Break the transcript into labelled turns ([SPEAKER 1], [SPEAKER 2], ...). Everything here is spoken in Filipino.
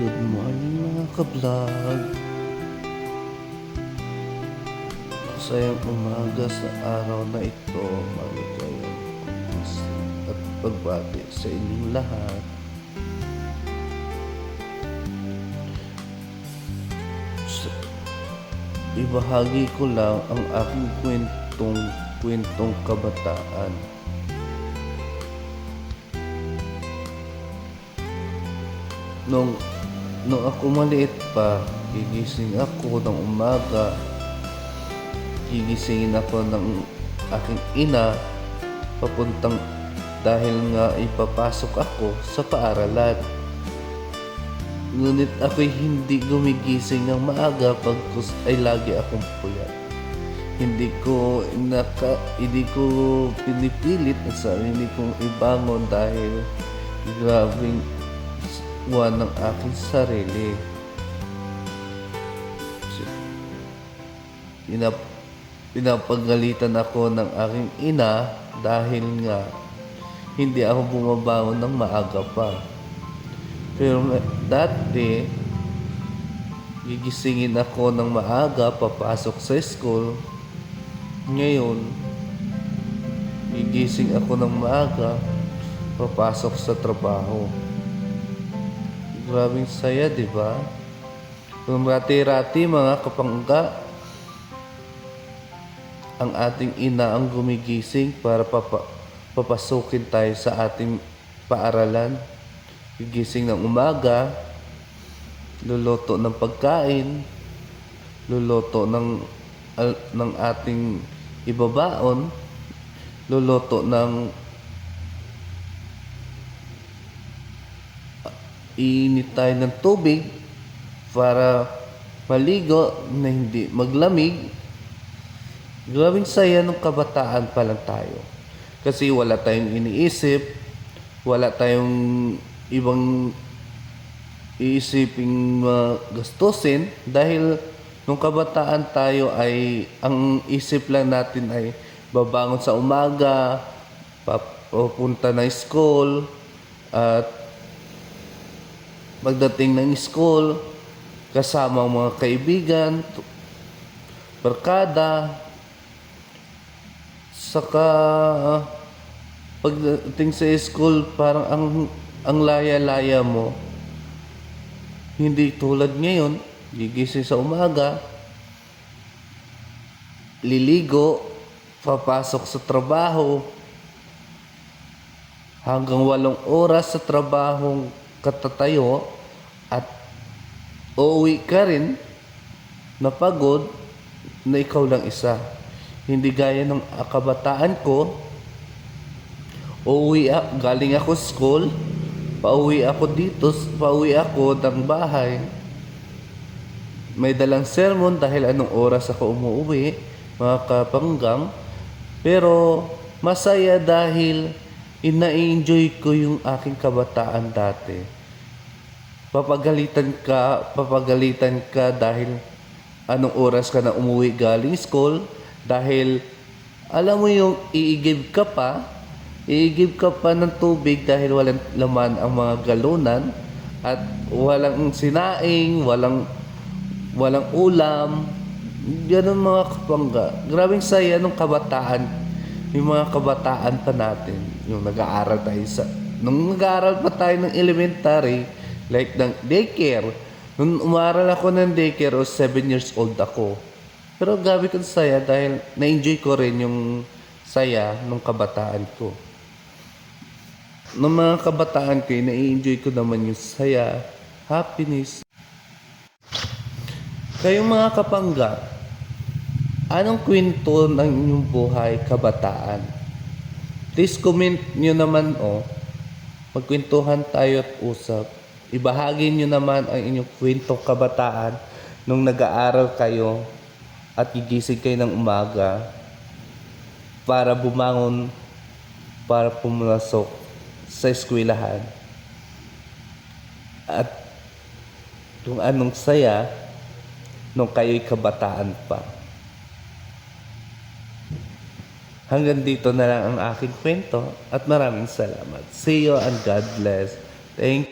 [SPEAKER 1] morning mga ka-vlog. Masayang umaga sa araw na ito Maligayang at pagbati sa inyong lahat. Ibahagi ko lang ang aking kwentong kwentong kabataan. Nung, nung ako maliit pa, gigising ako ng umaga. Gigisingin ako ng aking ina papuntang dahil nga ipapasok ako sa paaralan. Ngunit ako'y hindi gumigising ng maaga pagkus ay lagi akong puyat. Hindi ko naka, hindi ko pinipilit ang sarili kong ibangon dahil grabing buwan ng aking sarili. Pinap pinapagalitan ako ng aking ina dahil nga hindi ako bumabangon ng maaga pa. Pero dati, gigisingin ako ng maaga papasok sa school. Ngayon, gigising ako ng maaga papasok sa trabaho. Grabing saya, di ba? Kung rati-rati mga kapangga, ang ating ina ang gumigising para papa, papasukin tayo sa ating paaralan. Gigising ng umaga, luluto ng pagkain, luluto ng al- ng ating ibabaon, luluto ng iinit tayo ng tubig para maligo na hindi maglamig. Grabing saya nung kabataan pa lang tayo. Kasi wala tayong iniisip, wala tayong ibang iisiping uh, gastusin dahil nung kabataan tayo ay ang isip lang natin ay babangon sa umaga, papunta ng school, at magdating ng school, kasama ang mga kaibigan, barkada, saka pagdating sa school, parang ang, ang laya-laya mo. Hindi tulad ngayon, gigising sa umaga, liligo, papasok sa trabaho, hanggang walong oras sa trabahong katatayo at uuwi ka rin na pagod na ikaw lang isa. Hindi gaya ng kabataan ko, uuwi a- galing ako school, pauwi ako dito, pauwi ako ng bahay. May dalang sermon dahil anong oras ako umuwi, mga kapanggang. Pero masaya dahil ina-enjoy ko yung aking kabataan dati. Papagalitan ka, papagalitan ka dahil anong oras ka na umuwi galing school dahil alam mo yung iigib ka pa, iigib ka pa ng tubig dahil walang laman ang mga galunan at walang sinaing, walang walang ulam. Ganun mga kapangga. Grabing saya nung kabataan. Yung mga kabataan pa natin. Yung nag-aaral tayo sa... Nung nag-aaral pa tayo ng elementary, like ng daycare. Nung umaral ako ng daycare, o 7 years old ako. Pero gabi ko saya dahil na-enjoy ko rin yung saya nung kabataan ko. Nung mga kabataan ko, na-enjoy ko naman yung saya, happiness, Kayong mga kapangga, anong kwento ng inyong buhay kabataan? Please comment nyo naman oh. Magkwentuhan tayo at usap. Ibahagi nyo naman ang inyong kwento kabataan nung nag-aaral kayo at gigising kayo ng umaga para bumangon para pumasok sa eskwelahan. At kung anong saya nung kayo'y kabataan pa. Hanggang dito na lang ang aking kwento at maraming salamat. See you and God bless. Thank